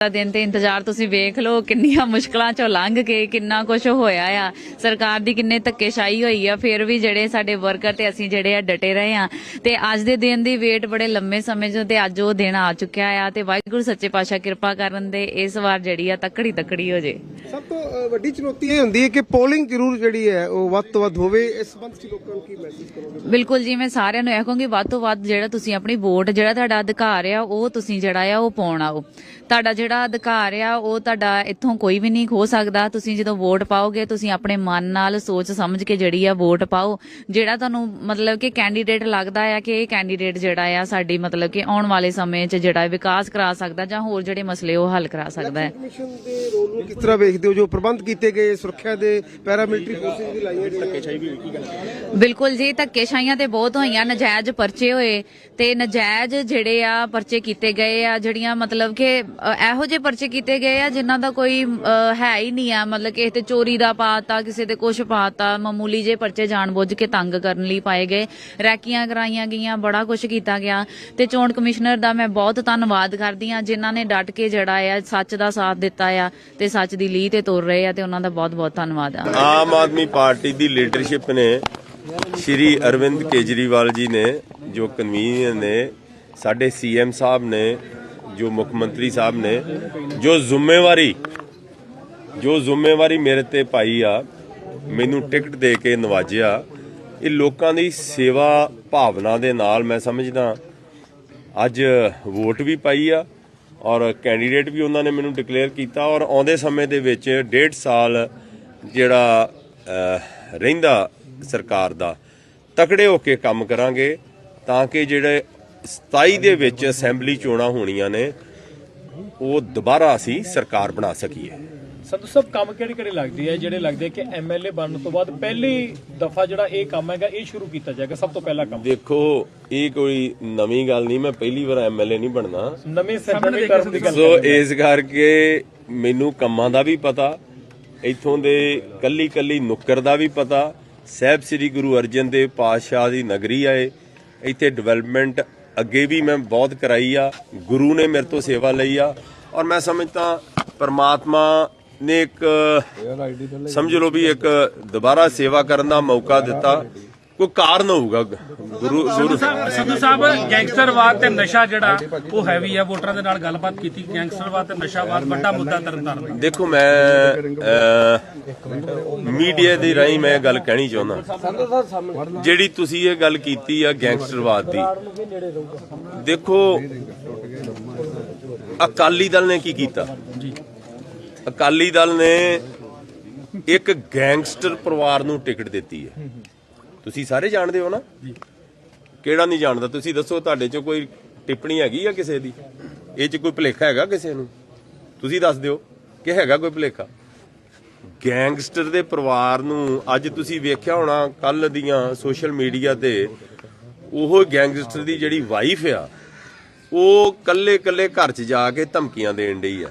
ਦਾ ਦਿਨ ਤੇ ਇੰਤਜ਼ਾਰ ਤੁਸੀਂ ਵੇਖ ਲਓ ਕਿੰਨੀਆਂ ਮੁਸ਼ਕਲਾਂ ਚੋਂ ਲੰਘ ਕੇ ਕਿੰਨਾ ਕੁਝ ਹੋਇਆ ਆ। ਸਰਕਾਰ ਦੀ ਕਿੰਨੇ ਧੱਕੇਸ਼ਾਹੀ ਹੋਈ ਆ ਫਿਰ ਵੀ ਜਿਹੜੇ ਸਾਡੇ ਵਰਕਰ ਤੇ ਅਸੀਂ ਜਿਹੜੇ ਆ ਡਟੇ ਰਹੇ ਆ। ਤੇ ਅੱਜ ਦੇ ਦਿਨ ਦੀ ਵੇਟ ਬੜੇ ਲੰਮੇ ਸਮੇਂ ਤੋਂ ਤੇ ਅੱਜ ਉਹ ਦਿਨ ਆ ਚੁੱਕਿਆ ਆ ਤੇ ਵਾਹਿਗੁਰੂ ਸੱਚੇ ਪਾਤਸ਼ਾਹ ਕਿਰਪਾ ਕਰਨ ਦੇ ਇਸ ਵਾਰ ਜਿਹੜੀ ਆ ਤੱਕੜੀ ਤੱਕੜੀ ਹੋ ਜੇ। ਸਭ ਤੋਂ ਵੱਡੀ ਚੁਣੌਤੀ ਇਹ ਹੁੰਦੀ ਹੈ ਕਿ ਪੋਲਿੰਗ ਜ਼ਰੂਰ ਜਿਹੜੀ ਹੈ ਉਹ ਵੱਧ ਤੋਂ ਵੱਧ ਹੋਵੇ। ਇਸ ਸੰਬੰਧ ਲੋਕਾਂ ਨੂੰ ਕੀ ਮੈਸੇਜ ਕਰੋਗੇ? ਬਿਲਕੁਲ ਜੀ ਮੈਂ ਸਾਰਿਆਂ ਨੂੰ ਇਹ ਕਹੂੰਗੀ ਵੱਧ ਤੋਂ ਵੱਧ ਜਿਹੜਾ ਤੁਸੀਂ ਆਪਣੀ ਵੋਟ ਜਿਹੜਾ ਤੁਹਾਡਾ ਅਧਿਕਾਰ ਆ ਉਹ ਤੁਸੀਂ ਜਿਹੜਾ ਆ ਉਹ ਪਾਉਣ ਆਓ। ਤੁਹਾਡਾ ਜਿਹੜਾ ਅਧਿਕਾਰ ਆ ਉਹ ਤੁਹਾਡਾ ਇੱਥੋਂ ਕੋਈ ਵੀ ਨਹੀਂ ਖੋ ਸਕਦਾ। ਤੁਸੀਂ ਜਦੋਂ ਵੋਟ ਪਾਓਗੇ ਤੁਸੀਂ ਆਪਣੇ ਮਨ ਨਾਲ ਸੋਚ ਸਮਝ ਕੇ ਜਿਹੜੀ ਆ ਵੋਟ ਪਾਓ। ਜਿਹੜਾ ਤੁਹਾਨੂੰ ਮਤਲਬ ਕਿ ਕੈਂਡੀਡੇਟ ਲੱਗਦਾ ਆ ਕਿ ਇਹ ਕੈਂਡੀਡੇਟ ਜਿਹੜਾ ਆ ਸਾਡੀ ਮਤਲਬ ਕਿ ਆਉਣ ਵਾਲੇ ਸਮੇਂ 'ਚ ਜਿਹੜਾ ਵਿਕਾਸ ਕਰਾ ਸਕਦਾ ਜਾਂ ਹੋਰ ਜਿਹੜੇ ਮਸਲੇ ਉਹ ਹੱਲ ਕਰਾ ਸਕਦਾ ਹੈ। ਕਮਿਸ਼ਨ ਦੇ ਰੋਲ ਨੂੰ ਕਿਸ ਤਰ੍ਹਾਂ ਵੇਖਦੇ ਹੋ? ਜੋ ਪ੍ਰਬੰਧ ਕੀਤੇ ਗਏ ਸੁਰੱਖਿਆ ਦੇ ਪੈਰਾਮਿਲਟਰੀ ਫੋਰਸਿਸ ਵੀ ਲਾਈਆਂ ਗਈਆਂ। ਬਿਲਕੁਲ ਜੀ ਧੱਕੇਸ਼ਾਹੀਆਂ ਤੇ ਬਹੁਤ ਹੋਈਆਂ ਨਜਾਇਜ਼ ਪਰਚੇ ਹੋਏ ਤੇ ਨਜਾਇਜ਼ ਜਿਹੜੇ ਆ ਪਰਚੇ ਕੀਤੇ ਗਏ ਆ ਜਿਹੜੀਆਂ ਮਤਲਬ ਕਿ ਅ, ਇਹੋ ਜਿਹੇ ਪਰਚੇ ਕੀਤੇ ਗਏ ਆ ਜਿਨ੍ਹਾਂ ਦਾ ਕੋਈ ਹੈ ਹੀ ਨਹੀਂ ਆ। ਮਤਲਬ ਕਿ ਤੇ ਚੋਰੀ ਦਾ ਪਾਤਾ, ਕਿਸੇ ਤੇ ਕੁਝ ਪਾਤਾ, ਮਾਮੂਲੀ ਜੇ ਪਰਚੇ ਜਾਣਬੁੱਝ ਕੇ ਤੰਗ ਕਰਨ ਲਈ ਪਾਏ ਗਏ। ਰੈਕੀਆਂ ਕਰਾਈਆਂ ਗਈਆਂ, ਬੜਾ ਕੁਝ ਕੀਤਾ ਗਿਆ। ਤੇ ਚੋਣ ਕਮਿਸ਼ਨਰ ਦਾ ਮੈਂ ਬਹੁਤ ਧੰਨਵਾਦ ਕਰਦੀ ਆ ਜਿਨ੍ਹਾਂ ਨੇ ਡਟ ਕੇ ਜਿਹੜਾ ਆ, ਸੱਚ ਦਾ ਸਾਥ ਦਿੱਤਾ ਆ ਤੇ ਸੱਚ ਦੀ ਲੀਹ ਤੇ ਤੁਰ ਰਹੇ ਆ ਤੇ ਉਹਨਾਂ ਦਾ ਬਹੁਤ ਬਹੁਤ ਧੰਨਵਾਦ ਆ। ਆਮ ਆਦਮੀ ਪਾਰਟੀ ਦੀ ਲੀਡਰਸ਼ਿਪ ਨੇ ਸ਼੍ਰੀ ਅਰਵਿੰਦ ਕੇਜਰੀਵਾਲ ਜੀ ਨੇ, ਜੋ ਕਨਵੀਨਰ ਨੇ, ਸਾਡੇ ਸੀਐਮ ਸਾਹਿਬ ਨੇ ਜੋ ਮੁੱਖ ਮੰਤਰੀ ਸਾਹਿਬ ਨੇ, ਜੋ ਜ਼ਿੰਮੇਵਾਰੀ ਜੋ ਜ਼ਿੰਮੇਵਾਰੀ ਮੇਰੇ ਤੇ ਪਾਈ ਆ, ਮੈਨੂੰ ਟਿਕਟ ਦੇ ਕੇ ਨਵਾਜਿਆ, ਇਹ ਲੋਕਾਂ ਦੀ ਸੇਵਾ ਭਾਵਨਾ ਦੇ ਨਾਲ ਮੈਂ ਸਮਝਦਾ ਅੱਜ ਵੋਟ ਵੀ ਪਾਈ ਆ ਔਰ ਕੈਂਡੀਡੇਟ ਵੀ ਉਹਨਾਂ ਨੇ ਮੈਨੂੰ ਡਿਕਲੇਅਰ ਕੀਤਾ ਔਰ ਆਉਂਦੇ ਸਮੇਂ ਦੇ ਵਿੱਚ ਡੇਢ ਸਾਲ ਜਿਹੜਾ ਰਹਿੰਦਾ ਸਰਕਾਰ ਦਾ, ਤਕੜੇ ਹੋ ਕੇ ਕੰਮ ਕਰਾਂਗੇ ਤਾਂ ਕਿ ਜਿਹੜੇ 27 ਦੇ ਵਿੱਚ ਅਸੈਂਬਲੀ ਚੋਣਾਂ ਹੋਣੀਆਂ ਨੇ ਉਹ ਦੁਬਾਰਾ ਅਸੀਂ ਸਰਕਾਰ ਬਣਾ ਸਕੀਏ। ਸੰਧੂ ਸਾਹਿਬ ਕੰਮ ਕਿਹੜੇ ਕਿਹੜੇ ਲੱਗਦੇ ਆ? ਜਿਹੜੇ ਲੱਗਦੇ ਕਿ ਐਮਐਲਏ ਬਣਨ ਤੋਂ ਬਾਅਦ ਪਹਿਲੀ ਦਫਾ ਜਿਹੜਾ ਇਹ ਕੰਮ ਹੈਗਾ ਇਹ ਸ਼ੁਰੂ ਕੀਤਾ ਜਾਏਗਾ ਸਭ ਤੋਂ ਪਹਿਲਾ ਕੰਮ। ਦੇਖੋ ਇਹ ਕੋਈ ਨਵੀਂ ਗੱਲ ਨਹੀਂ ਮੈਂ ਪਹਿਲੀ ਵਾਰ ਐਮਐਲਏ ਨਹੀਂ ਬਣਨਾ। ਨਵੇਂ ਨਵੇਂ ਟਰਮ ਦੀ ਗੱਲ ਸੋ ਇਸ ਕਰਕੇ ਮੈਨੂੰ ਕੰਮਾਂ ਦਾ ਵੀ ਪਤਾ ਇੱਥੋਂ ਦੇ ਕੱਲੀ ਕੱਲੀ ਨੁੱਕਰ ਦਾ ਵੀ ਪਤਾ। ਸਹਿਬ ਸ੍ਰੀ ਗੁਰੂ ਅਰਜਨ ਦੇਵ ਪਾਤਸ਼ਾਹ ਦੀ ਨਗਰੀ ਆਏ ਇੱਥੇ ਡਿਵੈਲਪਮੈਂਟ ਅੱਗੇ ਵੀ ਮੈਂ ਬਹੁਤ ਕਰਾਈ ਆ ਗੁਰੂ ਨੇ ਮੇਰੇ ਤੋਂ ਸੇਵਾ ਲਈ ਆ ਔਰ ਮੈਂ ਸਮਝਦਾ ਪਰਮਾਤਮਾ ਨੇ ਇੱਕ ਸਮਝ ਲਓ ਵੀ ਇੱਕ ਦੁਬਾਰਾ ਸੇਵਾ ਕਰਨ ਦਾ ਮੌਕਾ ਦਿੱਤਾ। ਕੋਈ ਕਾਰਨ ਹੋਊਗਾ? ਗੁਰੂ ਗੁਰੂ ਸੰਧੂ ਸਾਹਿਬ ਗੈਂਗਸਟਰਵਾਦ ਤੇ ਨਸ਼ਾ ਜਿਹੜਾ ਉਹ ਹੈਵੀ ਆ। ਵੋਟਰਾਂ ਦੇ ਨਾਲ ਗੱਲਬਾਤ ਕੀਤੀ। ਗੈਂਗਸਟਰਵਾਦ ਤੇ ਨਸ਼ਾਵਾਦ ਵੱਡਾ ਮੁੱਦਾ ਤਰਨਤਾਰਨ ਦੇਖੋ ਮੈਂ ਮੀਡੀਆ ਦੇ ਰਾਹੀਂ ਮੈਂ ਗੱਲ ਕਹਿਣੀ ਚਾਹੁੰਦਾ। ਜਿਹੜੀ ਤੁਸੀਂ ਇਹ ਗੱਲ ਕੀਤੀ ਆ ਗੈਂਗਸਟਰਵਾਦ ਦੀ। ਦੇਖੋ ਅਕਾਲੀ ਦਲ ਨੇ ਕੀ ਕੀਤਾ? ਅਕਾਲੀ ਦਲ ਨੇ ਇੱਕ ਗੈਂਗਸਟਰ ਪਰਿਵਾਰ ਨੂੰ ਟਿਕਟ ਦਿੱਤੀ ਹੈ। ਤੁਸੀਂ ਸਾਰੇ ਜਾਣਦੇ ਹੋ ਨਾ? ਕਿਹੜਾ ਨਹੀਂ ਜਾਣਦਾ? ਤੁਸੀਂ ਦੱਸੋ ਤੁਹਾਡੇ 'ਚ ਕੋਈ ਟਿੱਪਣੀ ਹੈਗੀ ਆ ਕਿਸੇ ਦੀ? ਇਹ 'ਚ ਕੋਈ ਭੁਲੇਖਾ ਹੈਗਾ ਕਿਸੇ ਨੂੰ? ਤੁਸੀਂ ਦੱਸ ਦਿਓ ਕਿ ਹੈਗਾ ਕੋਈ ਭੁਲੇਖਾ? ਗੈਂਗਸਟਰ ਦੇ ਪਰਿਵਾਰ ਨੂੰ ਅੱਜ ਤੁਸੀਂ ਵੇਖਿਆ ਹੋਣਾ ਕੱਲ ਦੀਆਂ ਸੋਸ਼ਲ ਮੀਡੀਆ ਤੇ ਉਹ ਗੈਂਗਸਟਰ ਦੀ ਜਿਹੜੀ ਵਾਈਫ ਆ ਉਹ ਕੱਲੇ ਕੱਲੇ ਘਰ 'ਚ ਜਾ ਕੇ ਧਮਕੀਆਂ ਦੇਣ ਡਈ ਆ।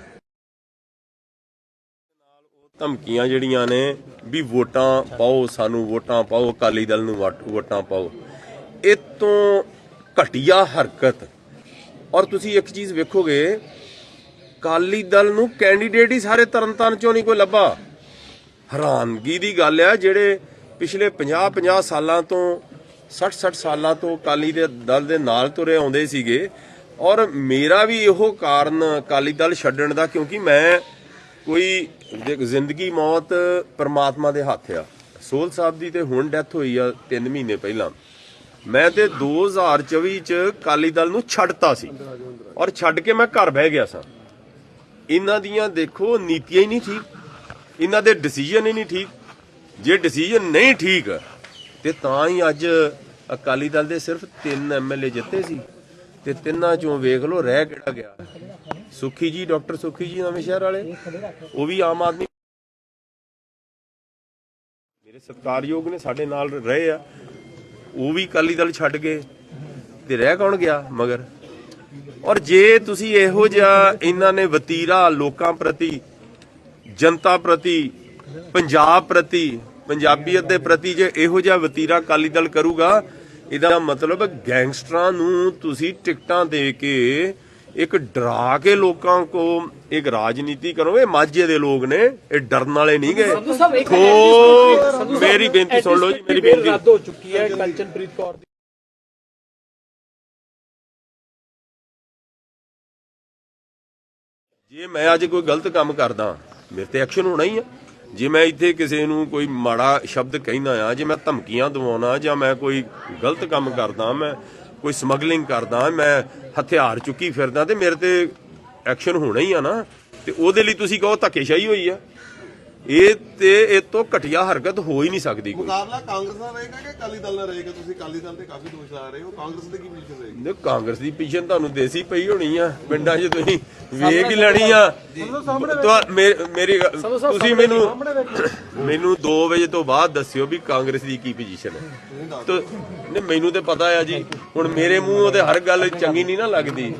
ਧਮਕੀਆਂ ਜਿਹੜੀਆਂ ਨੇ ਵੀ ਵੋਟਾਂ ਪਾਓ, ਸਾਨੂੰ ਵੋਟਾਂ ਪਾਓ, ਅਕਾਲੀ ਦਲ ਨੂੰ ਵੋਟਾਂ ਪਾਓ। ਇਹ ਤੋਂ ਘਟੀਆ ਹਰਕਤ। ਔਰ ਤੁਸੀਂ ਇੱਕ ਚੀਜ਼ ਵੇਖੋਗੇ, ਅਕਾਲੀ ਦਲ ਨੂੰ ਕੈਂਡੀਡੇਟ ਹੀ ਸਾਰੇ ਤਰਨਤਾਰਨ ਚੋਂ ਨਹੀਂ ਕੋਈ ਲੱਭਾ। ਹੈਰਾਨਗੀ ਦੀ ਗੱਲ ਆ, ਜਿਹੜੇ ਪਿਛਲੇ 50 50 ਸਾਲਾਂ ਤੋਂ 60 60 ਸਾਲਾਂ ਤੋਂ ਅਕਾਲੀ ਦੇ ਦਲ ਦੇ ਨਾਲ ਤੁਰੇ ਆਉਂਦੇ ਸੀਗੇ। ਔਰ ਮੇਰਾ ਵੀ ਇਹੋ ਕਾਰਨ ਅਕਾਲੀ ਦਲ ਛੱਡਣ ਦਾ, ਕਿਉਂਕਿ ਮੈਂ ਕੋਈ ਜ਼ਿੰਦਗੀ ਮੌਤ ਪਰਮਾਤਮਾ ਦੇ ਹੱਥ ਆ। ਸੋਲ ਸਾਹਿਬ ਦੀ ਤੇ ਹੁਣ ਡੈਥ ਹੋਈ ਆ 3 ਮਹੀਨੇ ਪਹਿਲਾਂ। ਮੈਂ ਤੇ 2024 ਚ ਅਕਾਲੀ ਦਲ ਨੂੰ ਛੱਡਤਾ ਸੀ। ਔਰ ਛੱਡ ਕੇ ਮੈਂ ਘਰ ਬਹਿ ਗਿਆ ਸਾਂ। ਇਹਨਾਂ ਦੀਆਂ ਦੇਖੋ ਨੀਤੀਆਂ ਹੀ ਨਹੀਂ ਠੀਕ। ਇਹਨਾਂ ਦੇ ਡਿਸੀਜਨ ਹੀ ਨਹੀਂ ਠੀਕ। ਜੇ ਡਿਸੀਜਨ ਨਹੀਂ ਠੀਕ, ਤੇ ਤਾਂ ਹੀ ਅੱਜ ਅਕਾਲੀ ਦਲ ਦੇ ਸਿਰਫ 3 ਐਮਐਲਏ ਜਿੱਤੇ ਸੀ। ਤੇ ਤਿੰਨਾਂ ਚੋਂ ਵੇਖ ਲਓ, ਰਹਿ ਕਿਹੜਾ ਗਿਆ। ਸੁਖੀ ਜੀ, ਡਾਕਟਰ ਸੁਖੀ ਜੀ ਨਵੇਂ ਸ਼ਹਿਰ ਵਾਲੇ, ਉਹ ਵੀ ਆਮ ਆਦਮੀ। ਮੇਰੇ ਸਤਿਕਾਰਯੋਗ ਨੇ ਸਾਡੇ ਨਾਲ ਰਹੇ ਆ। ਉਹ ਵੀ ਅਕਾਲੀ ਦਲ ਛੱਡ ਗਏ ਤੇ ਰਹਿ ਕੌਣ ਗਿਆ ਮਗਰ? ਔਰ ਜੇ ਤੁਸੀਂ ਇਹੋ ਜਿਹਾ ਇਹਨਾਂ ਨੇ ਵਤੀਰਾ ਲੋਕਾਂ ਪ੍ਰਤੀ, ਜਨਤਾ ਪ੍ਰਤੀ, ਪੰਜਾਬ ਪ੍ਰਤੀ, ਪੰਜਾਬੀਅਤ ਦੇ ਪ੍ਰਤੀ ਜੇ ਇਹੋ ਜਿਹਾ ਵਤੀਰਾ ਅਕਾਲੀ ਦਲ ਕਰੂਗਾ ਇਹਦਾ ਮਤਲਬ ਗੈਂਗਸਟਰਾਂ ਨੂੰ ਤੁਸੀਂ ਟਿਕਟਾਂ ਦੇ ਕੇ ਇੱਕ ਡਰਾ ਕੇ ਲੋਕਾਂ ਕੋ ਇੱਕ ਰਾਜਨੀਤੀ ਕਰੋ। ਇਹ ਮਾਝੇ ਦੇ ਲੋਕ ਨੇ ਇਹ ਡਰਨ ਵਾਲੇ ਨਹੀਂ ਗਏ। ਮੇਰੀ ਬੇਨਤੀ ਸੁਣ ਲਓ ਜੀ ਮੇਰੀ ਬੇਨਤੀ। ਰੱਦ ਹੋ ਚੁੱਕੀ ਹੈ ਕੰਚਨਪ੍ਰੀਤ ਕੌਰ ਦੀ। ਜੇ ਮੈਂ ਅੱਜ ਕੋਈ ਗਲਤ ਕੰਮ ਕਰਦਾ ਮੇਰੇ ਤੇ ਐਕਸ਼ਨ ਹੋਣਾ ਹੀ ਆ। ਜੇ ਮੈਂ ਇੱਥੇ ਕਿਸੇ ਨੂੰ ਕੋਈ ਮਾੜਾ ਸ਼ਬਦ ਕਹਿੰਦਾ ਆ, ਜੇ ਮੈਂ ਧਮਕੀਆਂ ਦਵਾਉਣਾ ਜਾਂ ਮੈਂ ਕੋਈ ਗਲਤ ਕੰਮ ਕਰਦਾ, ਮੈਂ ਕੋਈ ਸਮਗਲਿੰਗ ਕਰਦਾ, ਮੈਂ ਹਥਿਆਰ ਚੁੱਕੀ ਫਿਰਦਾ, ਤੇ ਮੇਰੇ ਤੇ ਐਕਸ਼ਨ ਹੋਣਾ ਹੀ ਆ ਨਾ, ਤੇ ਉਹਦੇ ਲਈ ਤੁਸੀਂ ਕਹੋ ਧੱਕੇਸ਼ਾਹੀ ਹੋਈ ਆ। ਇਹ ਤੇ ਇਹ ਤੋਂ ਘਟੀਆ ਹਰਕਤ ਹੋ ਹੀ ਨਹੀਂ ਸਕਦੀ ਕੋਈ। ਮੁਕਾਬਲਾ ਕਾਂਗਰਸ ਨਾਲ ਰਹੇਗਾ ਕਿ ਅਕਾਲੀ ਦਲ ਨਾਲ ਰਹੇਗਾ? ਤੁਸੀਂ ਅਕਾਲੀ ਦਲ ਤੇ ਕਾਫੀ ਦੋਸ਼ ਲਾ ਰਹੇ ਹੋ। ਕਾਂਗਰਸ ਦੀ ਕੀ ਪੋਜੀਸ਼ਨ ਰਹੇਗੀ? ਨੇ ਕਾਂਗਰਸ ਦੀ ਪੋਜੀਸ਼ਨ ਤੁਹਾਨੂੰ ਦੇਸੀ ਪਈ ਹੋਣੀ ਆ। ਪਿੰਡਾਂ 'ਚ ਤੁਸੀਂ ਵੇਖ ਹੀ ਲੈਣੀ ਆ। ਤੁਹਾ- ਮੇ- ਮੇਰੀ ਗੱਲ- ਤੁਸੀਂ ਮੈਨੂੰ ਮੈਨੂੰ 2 ਵਜੇ ਤੋਂ ਬਾਅਦ ਦੱਸਿਓ ਵੀ ਕਾਂਗਰਸ ਦੀ ਕੀ ਪੋਜੀਸ਼ਨ ਹੈ। ਤੇ ਨਹੀਂ ਮੈਨੂੰ ਤੇ ਪਤਾ ਆ ਜੀ। ਹੁਣ ਮੇਰੇ ਮੂੰਹੋਂ ਤੇ ਹਰ ਗੱਲ ਚੰਗੀ ਨਹੀਂ ਨਾ ਲੱਗਦੀ।